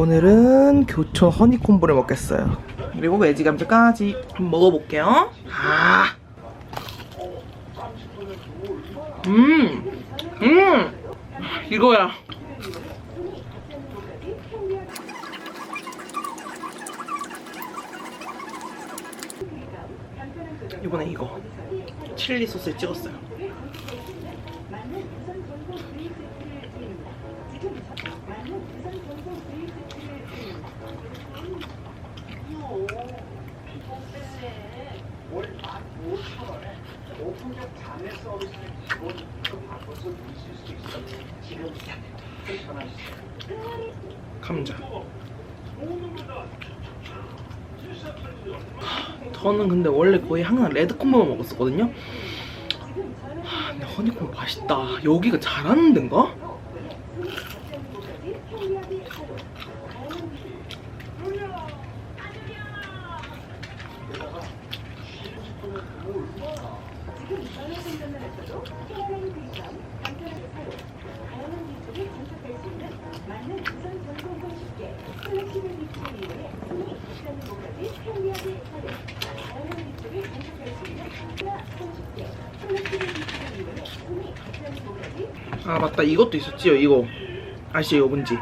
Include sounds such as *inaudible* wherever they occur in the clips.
오늘은 교촌 허니콤보를 먹겠어요. 그리고 외지 감자까지 한번 먹어볼게요. 아, 음, 음, 이거야. 이번에 이거 칠리 소스에 찍었어요. 감자. 저는 근데 원래 거의 항상 레드콤보만 먹었었거든요. 하, 근데 허니콤보 맛있다. 여기가 잘하는 데인가? 아 맞다. 이것도 있었지요 이거. 아시죠 이거 뭔지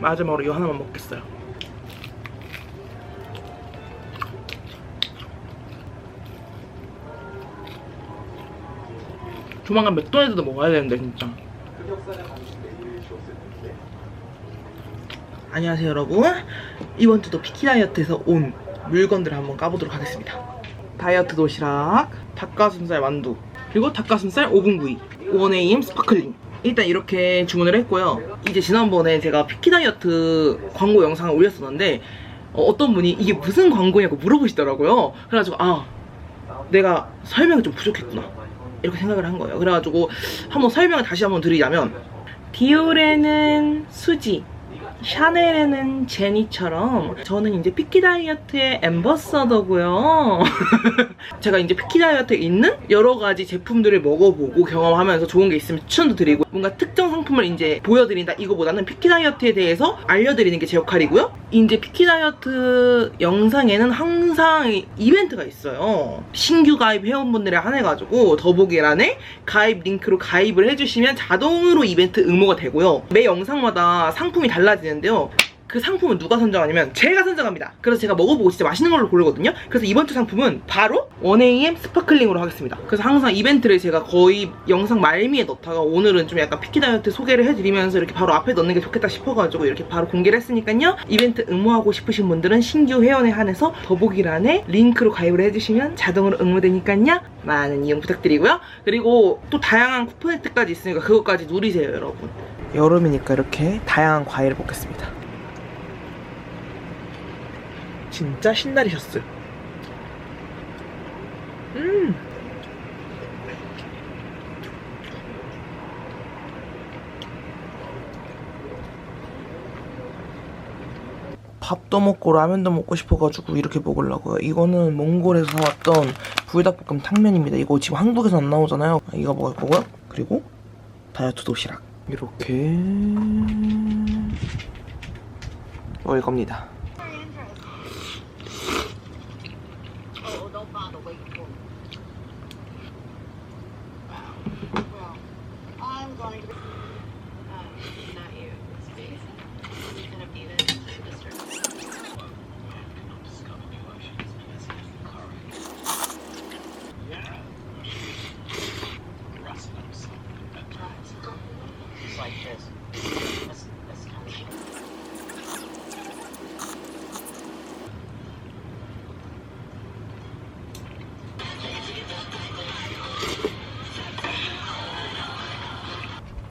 마지막으로 이거 하나만 먹겠어요. 조만간 맥도날드도 먹어야 되는데 진짜. 안녕하세요 여러분. 이번 주도 피키 다이어트에서 온 물건들을 한번 까보도록 하겠습니다. 다이어트 도시락 닭가슴살 만두 그리고 닭가슴살 오븐구이 원에임 스파클링. 일단 이렇게 주문을 했고요. 이제 지난번에 제가 피키 다이어트 광고 영상을 올렸었는데 어, 떤 분이 이게 무슨 광고냐고 물어보시더라고요. 그래가지고 아 내가 설명이 좀 부족했구나. 이렇게 생각을 한 거예요. 그래가지고 한번 설명을 다시 한번 드리자면 디올에는 수지, 샤넬에는 제니처럼 저는 이제 피키 다이어트의 엠버서더고요. *laughs* 제가 이제 피키 다이어트에 있는 여러 가지 제품들을 먹어보고 경험하면서 좋은 게 있으면 추천도 드리고 뭔가 특정 상품을 이제 보여드린다 이거보다는 피키 다이어트에 대해서 알려드리는 게 제 역할이고요. 이제 피키 다이어트 영상에는 항상 이벤트가 있어요. 신규 가입 회원분들에 한해가지고 더보기란에 가입 링크로 가입을 해주시면 자동으로 이벤트 응모가 되고요. 매 영상마다 상품이 달라지는 데요. 그 상품은 누가 선정하냐면 제가 선정합니다. 그래서 제가 먹어보고 진짜 맛있는 걸로 고르거든요. 그래서 이번 주 상품은 바로 1AM 스파클링으로 하겠습니다. 그래서 항상 이벤트를 제가 거의 영상 말미에 넣다가 오늘은 좀 약간 피키 다이어트 소개를 해드리면서 이렇게 바로 앞에 넣는 게 좋겠다 싶어가지고 이렇게 바로 공개를 했으니까요. 이벤트 응모하고 싶으신 분들은 신규 회원에 한해서 더보기란에 링크로 가입을 해주시면 자동으로 응모되니까요. 많은 이용 부탁드리고요. 그리고 또 다양한 쿠폰 혜택까지 있으니까 그것까지 누리세요, 여러분. 여름이니까 이렇게 다양한 과일을 먹겠습니다. 진짜 신날이셨어요. 음. 밥도 먹고 라면도 먹고 싶어가지고 이렇게 먹으려고요. 이거는 몽골에서 사왔던 불닭볶음 탕면입니다. 이거 지금 한국에서 안 나오잖아요. 이거 먹을 거고요. 그리고 다이어트 도시락. 이렇게 먹을 겁니다.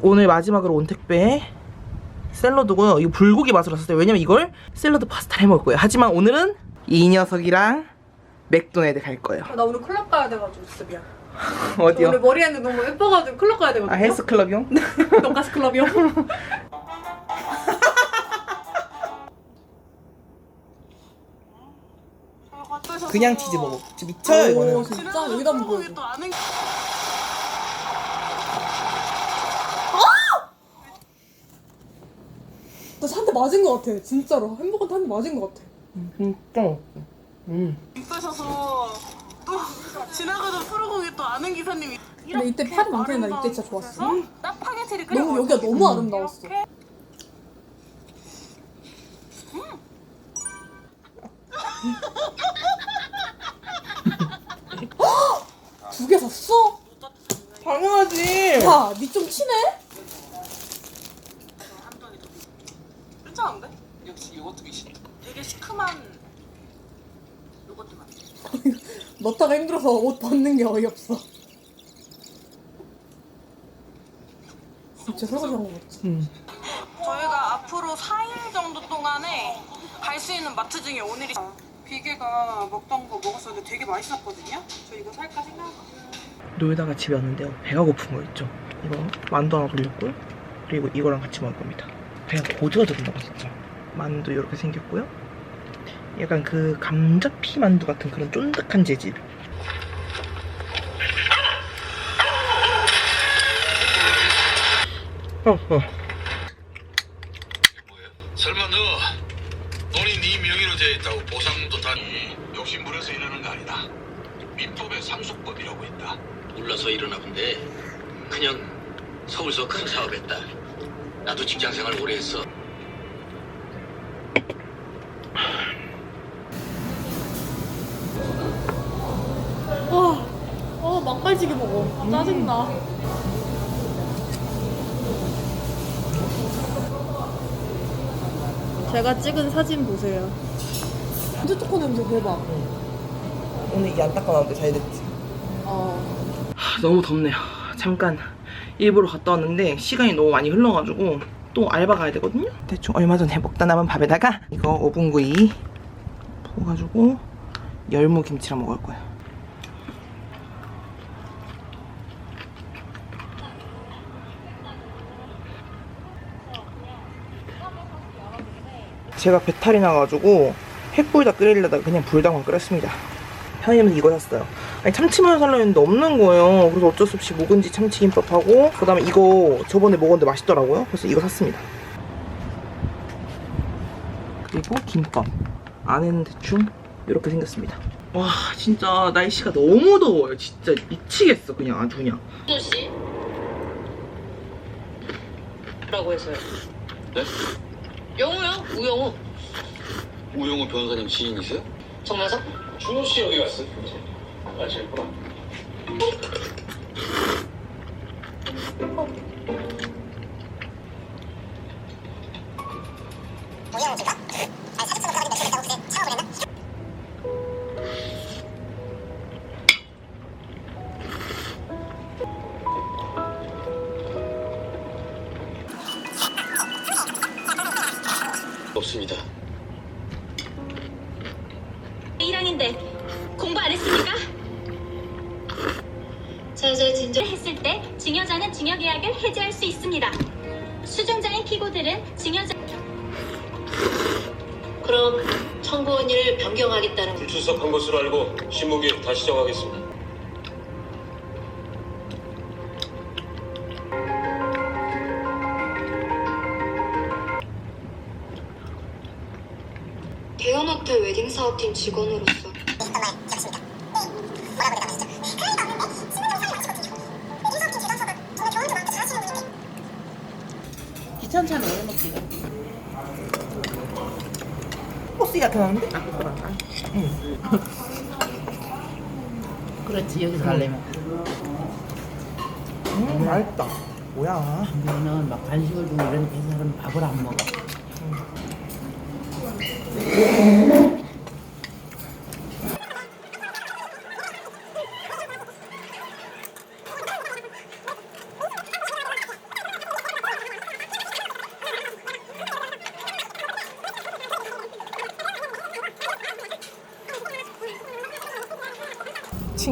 오늘 마지막으로 온 택배 샐러드고요. 이 불고기 맛으로 썼어요. 왜냐면 이걸 샐러드 파스타를 해 먹을 거예요. 하지만 오늘은 이 녀석이랑 맥도날드 갈 거예요. 아, 나 오늘 클럽 가야 돼가지고 진짜 미안. *laughs* 어디요? 오늘 머리 했는데 너무 예뻐가지고 클럽 가야 아, 되거든요. 아 헬스클럽용? *laughs* *laughs* 돈가스 클럽이요. 그냥 치즈 먹어. 미쳐 요 이거는. 진짜 여기다 먹어. 나한대 맞은 것 같아. 진짜로. 햄버거한테 한대 맞은 것 같아. 진짜. 음. 있으셔서 또 *laughs* 지나가던 프로공에 또 아는 기사님이 근데 이때 팔이 많긴 해. 나 이때 진짜 좋았어. 짜파게티를 끓여 너무 여기가 너무 아름다웠어. 두개 샀어? 당연하지. 야, 니좀 치네? 괜찮은데? 역시 요거트 미신 되게 시큼한 요거트 맛 *laughs* 넣다가 힘들어서 옷 벗는 게 어이없어. 진짜 설거지 한거 같지? 음. 저희가 앞으로 4일 정도 동안에 갈 수 있는 마트 중에 오늘이 비계가 먹던 거 먹었었는데 되게 맛있었거든요 저 이거 살까 생각하고 놀다가 집에 왔는데요. 배가 고픈 거 있죠. 이거 만두 하나 돌렸고요. 그리고 이거랑 같이 먹을 겁니다. 배가 고지가 들었나봐 진짜. 만두 이렇게 생겼고요. 약간 그 감자피 만두 같은 그런 쫀득한 재질. 어, 어. 설마 너 돈이 네 명의로 돼 있다고 보상도 다니 욕심 부려서 이러는 거 아니다. 민법에 상속법이라고 있다. 몰라서 이러나 본데 그냥 서울서 큰 사업했다. 나도 직장 생활 오래 했어. 와, 어, 막갈지게 먹어. 짜증나. 제가 찍은 사진 보세요. 진짜 초코 냄새 대박. 오늘 이게 안 닦아놨는데 잘 됐지. 어. 하, 너무 덥네요. 잠깐 일부러 갔다 왔는데 시간이 너무 많이 흘러가지고 또 알바 가야 되거든요. 대충 얼마 전에 먹다 남은 밥에다가 이거 오븐구이 부어가지고 열무 김치랑 먹을 거예요. 제가 배탈이 나가지고 햇불다 끓이려다가 그냥 불닭만 끓였습니다. 편의점에서 이거 샀어요. 아니 참치마요 살라 했는데 없는 거예요. 그래서 어쩔 수 없이 묵은지 참치김밥하고 그다음에 이거 저번에 먹었는데 맛있더라고요. 그래서 이거 샀습니다. 그리고 김밥. 안에는 대충 이렇게 생겼습니다. 와 진짜 날씨가 너무 더워요. 진짜 미치겠어 그냥 아주 그냥. 씨 라고 해서요. 네? 영우요? 우영우. 우영우 변호사님 지인이세요? 정나서? 준호 씨 여기 갔어요. 아, 제구 제재 진정 했을 때 증여자는 증여 계약을 해지할 수 있습니다. 수증자인 피고들은 증여자 그럼 청구원인을 변경하겠다는 불출석한 것으로 알고 신문기 다시 정하겠습니다. 대현호텔 웨딩 사업팀 직원으로서 귀찮잖아 왜 먹기가. 버스 같은 나는데? 그렇지 여기서 가려면 음 맛있다. 뭐야? 우리는 막 간식을 주고 이러니까 이 사람은 밥을 안 먹어.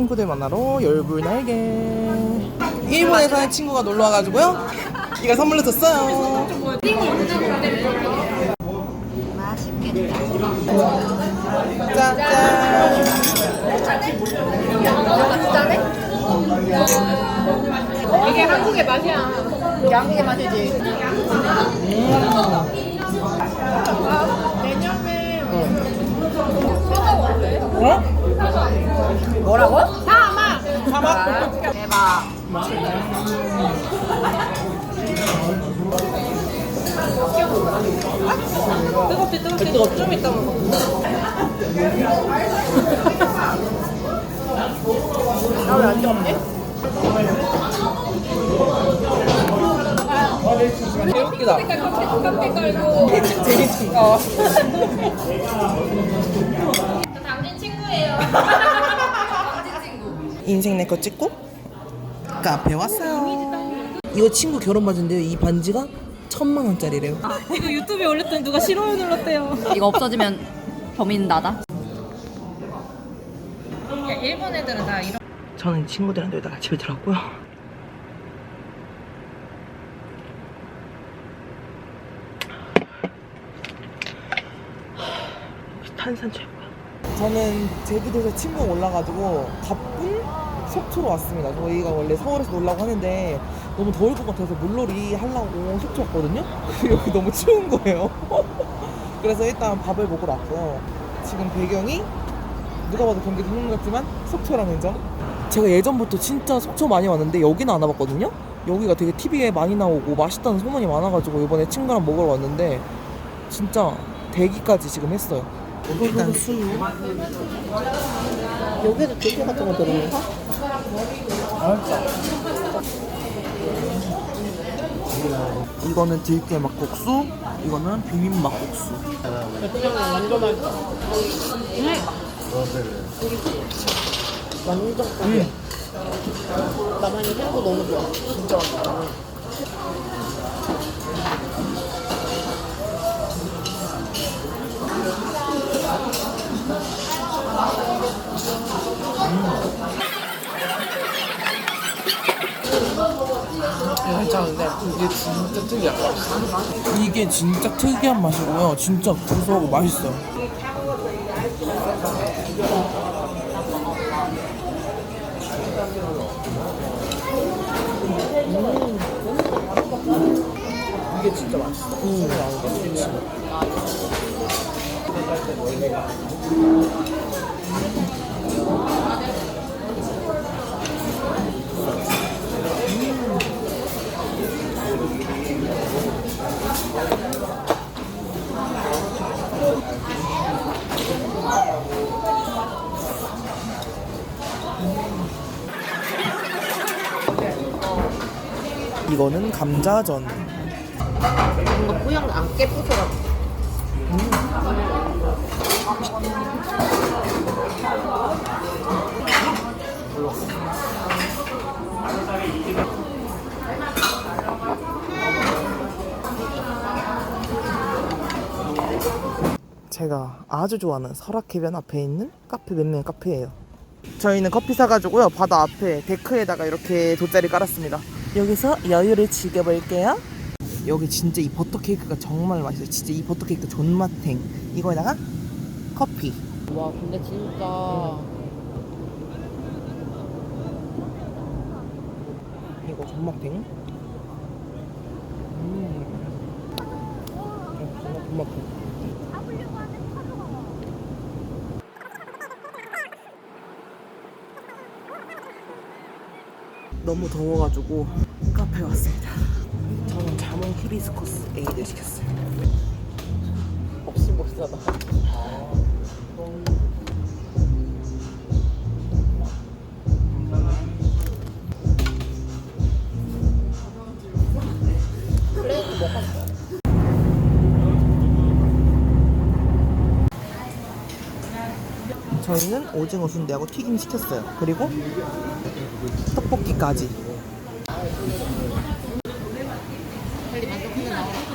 친구들 만나러 열불 날개. 일본에서 한 친구가 놀러 와가지고요. 이거 선물로 줬어요. 맛있겠다. 짠짠. 이게 한국의 맛이야. 양국의 맛이지. 내년에 뭐라고? 사막. 대박. 뜨겁지 뜨겁지. 좀 이따 먹어. 나왜안 뜨겁지? 웃기다. 카페 깔고. 당신 친구예요. *laughs* *laughs* 인생 내 거 찍고 카페 왔어요. 이거 친구 결혼 바지인데요. 이 반지가 천만 원짜리래요. 이거 유튜브에 올렸더니 누가 싫어요 눌렀대요. 이거 없어지면 범인 나다. 일본 애들은 다 이런. 저는 친구들이랑 놀다가 집에 들어왔고요. 탄산 최고야. 저는 제주도에서 친구 올라가지고 가쁜 속초로 왔습니다. 저희가 원래 서울에서 놀라고 하는데 너무 더울 것 같아서 물놀이 하려고 속초 왔거든요. *laughs* 여기 너무 추운 거예요. *laughs* 그래서 일단 밥을 먹으러 왔고요. 지금 배경이 누가 봐도 경기 동물 같지만 속초라는 점. 제가 예전부터 진짜 속초 많이 왔는데 여기는 안 와봤거든요. 여기가 되게 TV에 많이 나오고 맛있다는 소문이 많아가지고 이번에 친구랑 먹으러 왔는데 진짜 대기까지 지금 했어요. 일단 술. 여기에도 들깨 같은 거 들어있는 이거는 들깨 막국수, 이거는 비빔 막국수. 완전 딱이야. 나만이 생거 너무 좋아. 진짜 맛있다. 괜찮은데 이게 진짜 특이한 맛. 이게 진짜 특이한 맛이고요. 진짜 고소하고 맛있어요. 이게 진짜 맛있어. 음. 이거는 감자전. 뭔가 뿌영 안 깨부서라. 제가 아주 좋아하는 설악해변 앞에 있는 카페 맨맨 카페예요. 저희는 커피 사가지고요 바다 앞에 데크에다가 이렇게 돗자리 깔았습니다. 여기서 여유를 즐겨볼게요. 여기 진짜 이 버터 케이크가 정말 맛있어요. 진짜 이 버터 케이크 존맛탱. 이거에다가 커피. 와 근데 진짜 이거 존맛탱. 음. 어, 정말 존맛탱. 너무 더워가지고 카페 왔습니다. 저는 자몽 히비스커스 에이드 시켰어요. 없이 못 사다. 저희는 오징어 순대하고 튀김 시켰어요. 그리고 떡볶이까지.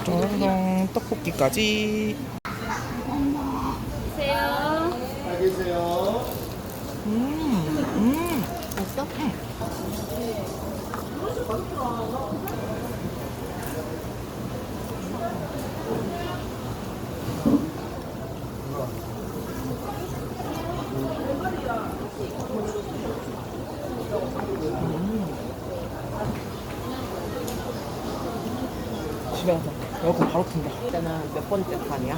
정 떡볶이까지. 음, 음. 맛있어? 집에 가서 에어컨 바로 튼다. 이때는 몇 번째 판이야?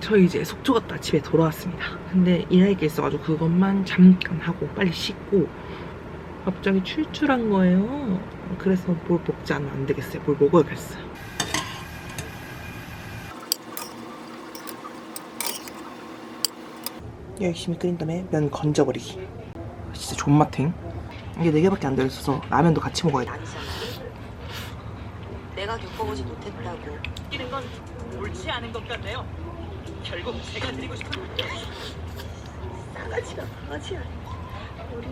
저 이제 속초 갔다 집에 돌아왔습니다. 근데 일할 게 있어가지고 그것만 잠깐 하고 빨리 씻고 갑자기 출출한 거예요. 그래서 뭘 먹지 않으면 안 되겠어요. 뭘 먹어야겠어요. 열심히 끓인 다음에 면 건져버리기. 진짜 존맛탱. 이게 4개밖에 안 들어있어서 라면도 같이 먹어야 돼. 내가 겪어보지 못했다고. 이런 건 옳지 않은 것 같네요. 결국 제가 드리고 싶은 강아지가 강아지야. 우리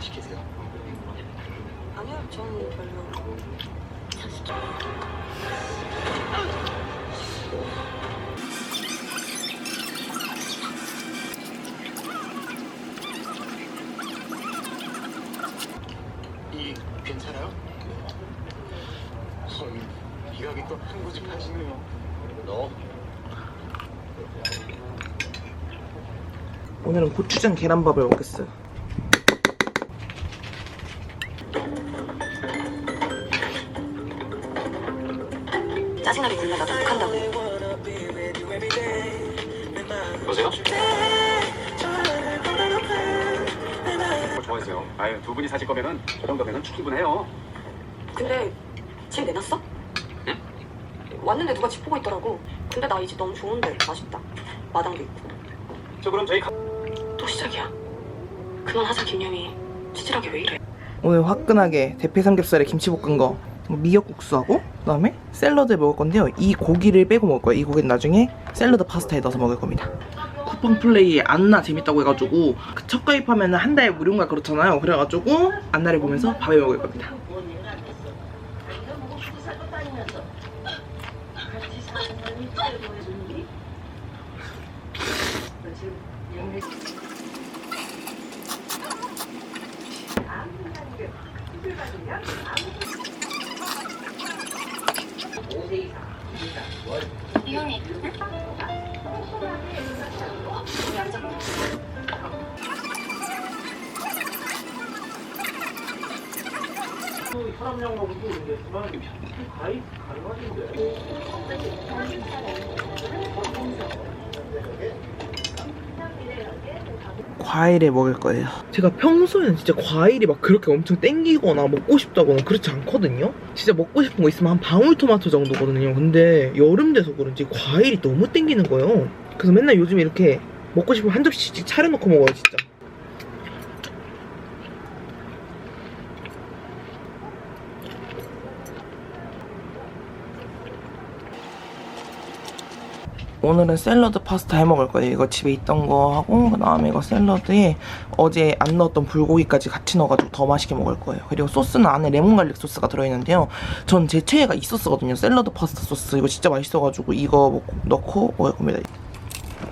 시키세요. 아니요, 저는 별로. 이 괜찮아요? 헐, 이 가게 또한 고집 하시네요. 너 오늘은 고추장 계란밥을 먹겠어요. 짜증나게 욕한다 여보세요? 뭐 좋아하세요. 아유 두 분이 사실 거면은 저 정도면은 충분해요. 근데 집 내놨어? 왔는데 누가 집 보고 있더라고. 근데 나 이 집 너무 좋은데 맛있다. 마당도 있고. 저 그럼 저희 가... 또 시작이야. 그만하자 김영희. 치질하게 왜 이래? 오늘 화끈하게 대패 삼겹살에 김치 볶은 거 미역국수하고 그다음에 샐러드 먹을 건데요. 이 고기를 빼고 먹을 거예요. 이 고기는 나중에 샐러드 파스타에 넣어서 먹을 겁니다. 쿠팡 플레이에 안나 재밌다고 해가지고 그첫 가입하면 한 달 무료인가 그렇잖아요. 그래가지고 안나를 보면서 밥을 먹을 겁니다. 사람 양복도 있는데 가입 가능하신데. 과일을 먹을 거예요. 제가 평소에는 진짜 과일이 막 그렇게 엄청 땡기거나 먹고 싶다거나 그렇지 않거든요. 진짜 먹고 싶은 거 있으면 한 방울토마토 정도거든요. 근데 여름 돼서 그런지 과일이 너무 땡기는 거예요. 그래서 맨날 요즘 이렇게 먹고 싶으면 한 접시씩 차려놓고 먹어요, 진짜. 오늘은 샐러드 파스타 해 먹을 거예요. 이거 집에 있던 거 하고 그다음에 이거 샐러드에 어제 안 넣었던 불고기까지 같이 넣어가지고 더 맛있게 먹을 거예요. 그리고 소스는 안에 레몬 갈릭 소스가 들어있는데요. 전 제 최애가 이 소스거든요. 샐러드 파스타 소스 이거 진짜 맛있어가지고 이거 먹고, 넣고 먹을 겁니다.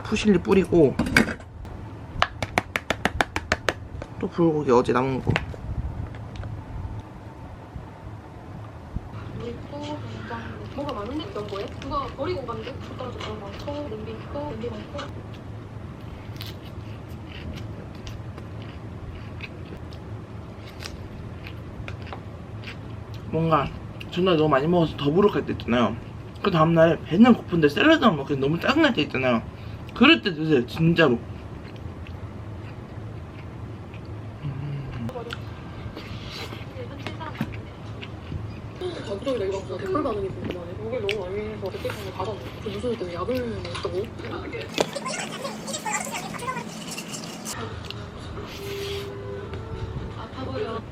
푸실리 뿌리고 또 불고기 어제 남은 거. 뭐가 많은데 넌 뭐해? 누가 버리고 간대? 숟가락 젓가락 많고 냄비 있고 냄비 많고 전날 너무 많이 먹어서 더부룩할 때 있잖아요. 그 다음날 배는 고픈데 샐러드만 먹기 너무 짜증날 때 있잖아요. 그럴 때 드세요, 진짜로. 자기적이다 이런 거 댓글 반응이 궁금하네 욕을 너무 많이 해서 댓글 반응 받았네 그 무슨 때문에 약을 먹었다고? 아파 보여